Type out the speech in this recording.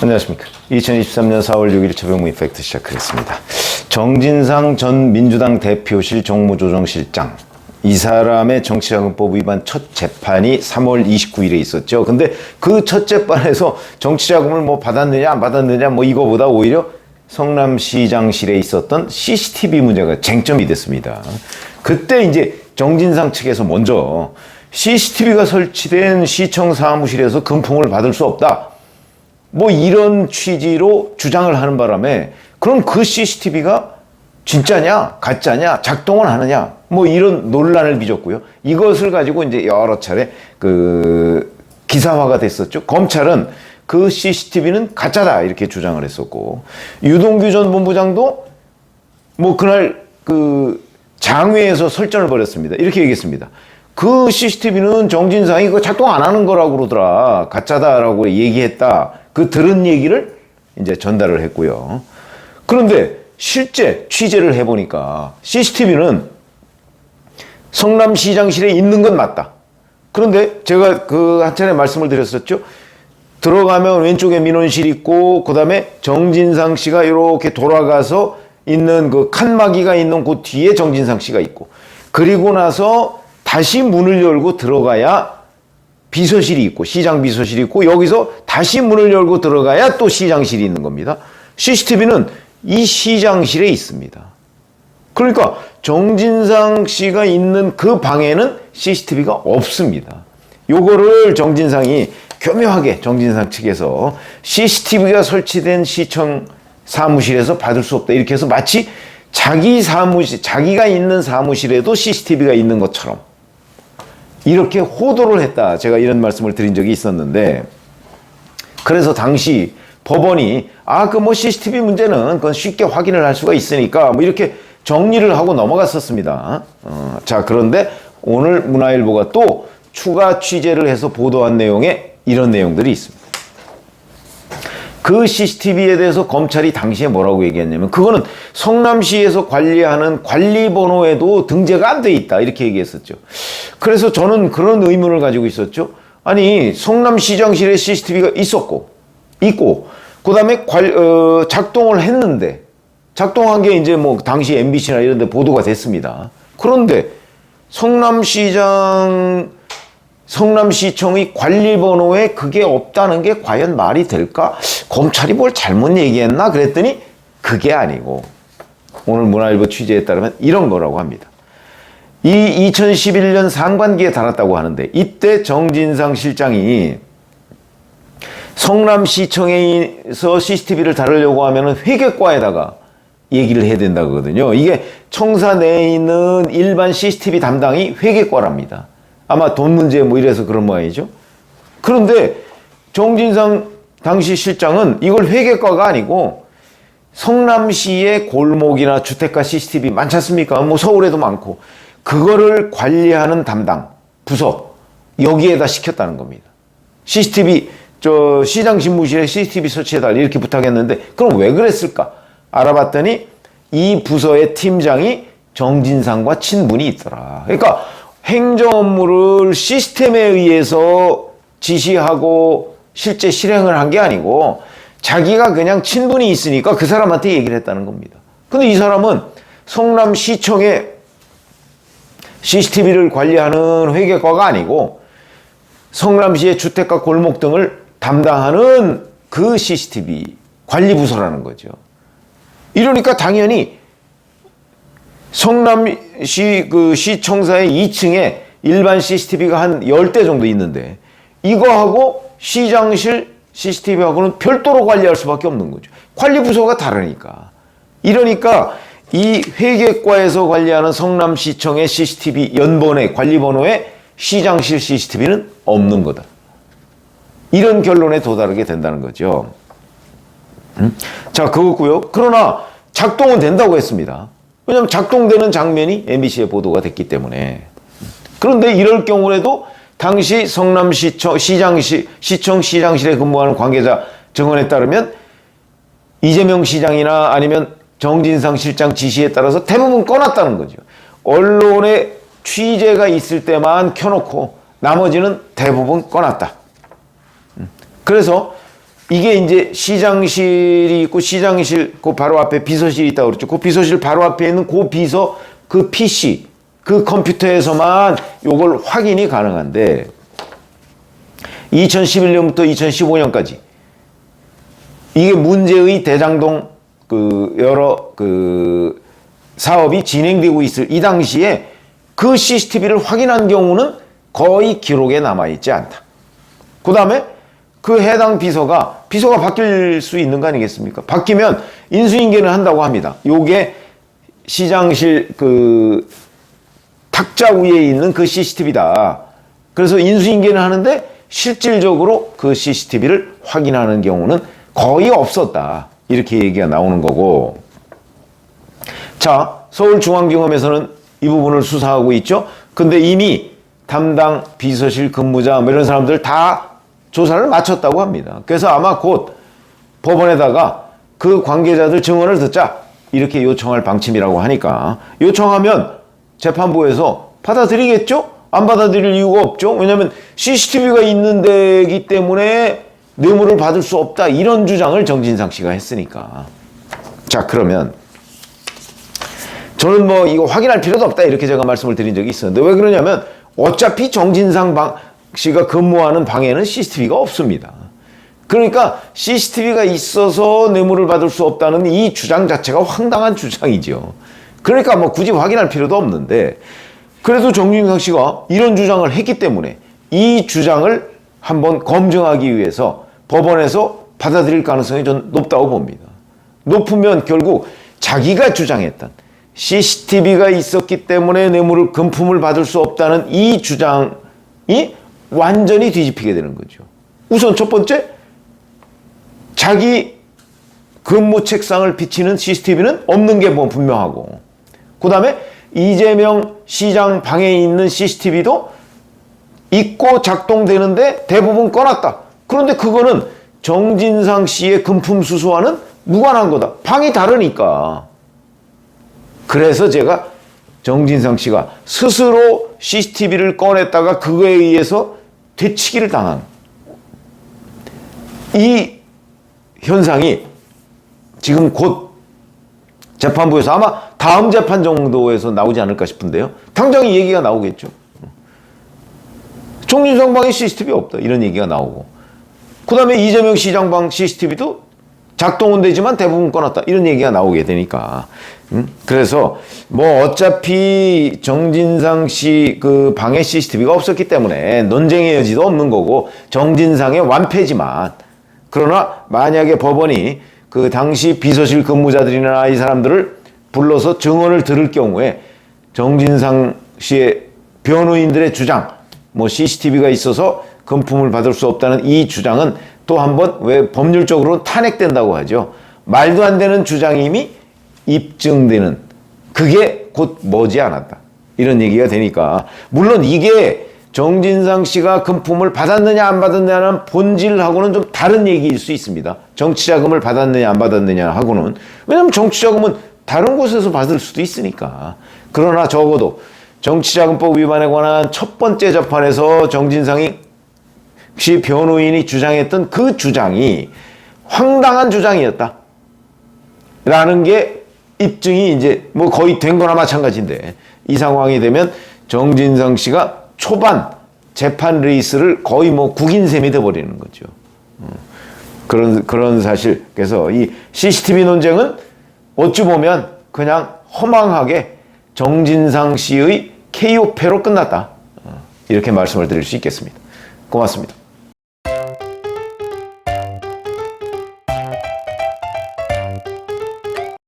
안녕하십니까. 2023년 4월 6일 최병무 이펙트 시작하겠습니다. 정진상 전 민주당 대표실 정무조정실장. 이 사람의 정치자금법 위반 첫 재판이 3월 29일에 있었죠. 근데 그 첫 재판에서 정치자금을 뭐 받았느냐 안 받았느냐 뭐 이거보다 오히려 성남시장실에 있었던 CCTV 문제가 쟁점이 됐습니다. 그때 이제 정진상 측에서 먼저 CCTV가 설치된 시청 사무실에서 금품을 받을 수 없다. 뭐 이런 취지로 주장을 하는 바람에 그럼 그 CCTV가 진짜냐, 가짜냐, 작동을 하느냐, 뭐 이런 논란을 빚었고요. 이것을 가지고 이제 여러 차례 그 기사화가 됐었죠. 검찰은 그 CCTV는 가짜다 이렇게 주장을 했었고 유동규 전 본부장도 뭐 그날 그 장외에서 설전을 벌였습니다. 이렇게 얘기했습니다. 그 CCTV는 정진상이 그거 작동 안 하는 거라고 그러더라. 가짜다라고 얘기했다. 그 들은 얘기를 이제 전달을 했고요. 그런데 실제 취재를 해보니까 CCTV는 성남시장실에 있는 건 맞다. 그런데 제가 그한 차례 말씀을 드렸었죠. 들어가면 왼쪽에 민원실 있고 그다음에 정진상 씨가 이렇게 돌아가서 있는 그 칸막이가 있는 곳 뒤에 정진상 씨가 있고 그리고 나서 다시 문을 열고 들어가야 비서실이 있고 시장 비서실이 있고 여기서 다시 문을 열고 들어가야 또 시장실이 있는 겁니다. CCTV는 이 시장실에 있습니다. 그러니까 정진상 씨가 있는 그 방에는 CCTV가 없습니다. 요거를 정진상이 교묘하게 정진상 측에서 CCTV가 설치된 시청 사무실에서 받을 수 없다. 이렇게 해서 마치 자기 사무실, 자기가 있는 사무실에도 CCTV가 있는 것처럼 이렇게 호도를 했다. 제가 이런 말씀을 드린 적이 있었는데 그래서 당시 법원이 아, 그 뭐 CCTV 문제는 그건 쉽게 확인을 할 수가 있으니까 뭐 이렇게 정리를 하고 넘어갔었습니다. 어, 자, 그런데 오늘 문화일보가 또 추가 취재를 해서 보도한 내용에 이런 내용들이 있습니다. 그 CCTV에 대해서 검찰이 당시에 뭐라고 얘기했냐면 그거는 성남시에서 관리하는 관리번호에도 등재가 안 돼 있다 이렇게 얘기했었죠. 그래서 저는 그런 의문을 가지고 있었죠. 아니 성남시장실에 CCTV가 있었고 있고 그 다음에 관, 어, 작동을 했는데 작동한 게 이제 뭐 당시 MBC나 이런 데 보도가 됐습니다. 그런데 성남시장 성남시청의 관리번호에 그게 없다는 게 과연 말이 될까? 검찰이 뭘 잘못 얘기했나? 그랬더니 그게 아니고 오늘 문화일보 취재에 따르면 이런 거라고 합니다. 이 2011년 상반기에 달았다고 하는데 이때 정진상 실장이 성남시청에서 CCTV를 다루려고 하면 회계과에다가 얘기를 해야 된다거든요. 이게 청사 내에 있는 일반 CCTV 담당이 회계과랍니다. 아마 돈 문제 뭐 이래서 그런 모양이죠. 그런데 정진상 당시 실장은 이걸 회계과가 아니고 성남시의 골목이나 주택가 CCTV 많지 않습니까? 뭐 서울에도 많고 그거를 관리하는 담당 부서 여기에다 시켰다는 겁니다. CCTV 저 시장 집무실에 CCTV 설치해달라 이렇게 부탁했는데 그럼 왜 그랬을까? 알아봤더니 이 부서의 팀장이 정진상과 친분이 있더라. 그러니까 행정 업무를 시스템에 의해서 지시하고 실제 실행을 한 게 아니고 자기가 그냥 친분이 있으니까 그 사람한테 얘기를 했다는 겁니다. 근데 이 사람은 성남시청의 CCTV를 관리하는 회계과가 아니고 성남시의 주택가 골목 등을 담당하는 그 CCTV 관리부서라는 거죠. 이러니까 당연히 성남시 그 시청사의 2층에 일반 CCTV가 한 10대 정도 있는데 이거하고 시장실 CCTV하고는 별도로 관리할 수밖에 없는 거죠. 관리 부서가 다르니까. 이러니까 이 회계과에서 관리하는 성남시청의 CCTV 연번에 관리번호에 시장실 CCTV는 없는 거다. 이런 결론에 도달하게 된다는 거죠. 음? 자, 그거고요. 그러나 작동은 된다고 했습니다. 왜냐하면 작동되는 장면이 MBC에 보도가 됐기 때문에. 그런데 이럴 경우에도 당시 성남시청 시장시 시청 시장실에 근무하는 관계자 증언에 따르면 이재명 시장이나 아니면 정진상 실장 지시에 따라서 대부분 꺼놨다는 거죠. 언론에 취재가 있을 때만 켜놓고 나머지는 대부분 꺼놨다. 그래서 이게 이제 시장실이 있고 시장실 그 바로 앞에 비서실이 있다고 그랬죠. 그 비서실 바로 앞에 있는 그 비서 그 PC 그 컴퓨터에서만 요걸 확인이 가능한데 2011년부터 2015년까지 이게 문제의 대장동 그 여러 그 사업이 진행되고 있을 이 당시에 그 CCTV를 확인한 경우는 거의 기록에 남아 있지 않다. 그 다음에 그 해당 비서가 비서가 바뀔 수 있는 거 아니겠습니까? 바뀌면 인수인계를 한다고 합니다. 요게 시장실 그 탁자 위에 있는 그 CCTV다. 그래서 인수인계를 하는데 실질적으로 그 CCTV를 확인하는 경우는 거의 없었다. 이렇게 얘기가 나오는 거고. 자, 서울중앙경험에서는 이 부분을 수사하고 있죠. 근데 이미 담당 비서실 근무자 뭐 이런 사람들 다 조사를 마쳤다고 합니다. 그래서 아마 곧 법원에다가 그 관계자들 증언을 듣자 이렇게 요청할 방침이라고 하니까 요청하면 재판부에서 받아들이겠죠? 안 받아들일 이유가 없죠. 왜냐하면 CCTV가 있는 데기 때문에 뇌물을 받을 수 없다 이런 주장을 정진상 씨가 했으니까. 자 그러면 저는 뭐 이거 확인할 필요도 없다 이렇게 제가 말씀을 드린 적이 있었는데 왜 그러냐면 어차피 정진상 방 씨가 근무하는 방에는 CCTV가 없습니다. 그러니까 CCTV가 있어서 뇌물을 받을 수 없다는 이 주장 자체가 황당한 주장이죠. 그러니까 뭐 굳이 확인할 필요도 없는데 그래도 정진상 씨가 이런 주장을 했기 때문에 이 주장을 한번 검증하기 위해서 법원에서 받아들일 가능성이 전 높다고 봅니다. 높으면 결국 자기가 주장했던 CCTV가 있었기 때문에 뇌물을 금품을 받을 수 없다는 이 주장이 완전히 뒤집히게 되는 거죠. 우선 첫 번째, 자기 근무 책상을 비치는 CCTV는 없는 게 뭐 분명하고, 그 다음에 이재명 시장 방에 있는 CCTV도 있고 작동되는데 대부분 꺼놨다. 그런데 그거는 정진상 씨의 금품 수수와는 무관한 거다. 방이 다르니까. 그래서 제가 정진상 씨가 스스로 CCTV를 꺼냈다가 그거에 의해서 되치기를 당한 이 현상이 지금 곧 재판부에서 아마 다음 재판 정도에서 나오지 않을까 싶은데요. 당장 이 얘기가 나오겠죠. 정진상 방에 CCTV 없다. 이런 얘기가 나오고. 그 다음에 이재명 시장 방 CCTV도 작동은 되지만 대부분 꺼놨다. 이런 얘기가 나오게 되니까. 음? 그래서 뭐 어차피 정진상 씨 그 방에 CCTV가 없었기 때문에 논쟁의 여지도 없는 거고 정진상의 완패지만 그러나 만약에 법원이 그 당시 비서실 근무자들이나 이 사람들을 불러서 증언을 들을 경우에 정진상 씨의 변호인들의 주장, 뭐 CCTV가 있어서 금품을 받을 수 없다는 이 주장은 또 한 번 왜 법률적으로 탄핵된다고 하죠. 말도 안 되는 주장임이 입증되는 그게 곧 머지 않았다. 이런 얘기가 되니까 물론 이게 정진상 씨가 금품을 받았느냐 안 받았느냐는 본질하고는 좀 다른 얘기일 수 있습니다. 정치자금을 받았느냐 안 받았느냐 하고는 왜냐하면 정치자금은 다른 곳에서 받을 수도 있으니까 그러나 적어도 정치자금법 위반에 관한 첫 번째 재판에서 정진상이 시 변호인이 주장했던 그 주장이 황당한 주장이었다. 라는 게 입증이 이제 뭐 거의 된 거나 마찬가지인데 이 상황이 되면 정진상 씨가 초반 재판 레이스를 거의 뭐 국인 셈이 돼버리는 거죠. 음. 그런 그런 사실. 그래서 이 CCTV 논쟁은 어찌 보면 그냥 허망하게 정진상 씨의 KO패로 끝났다. 어, 이렇게 말씀을 드릴 수 있겠습니다. 고맙습니다.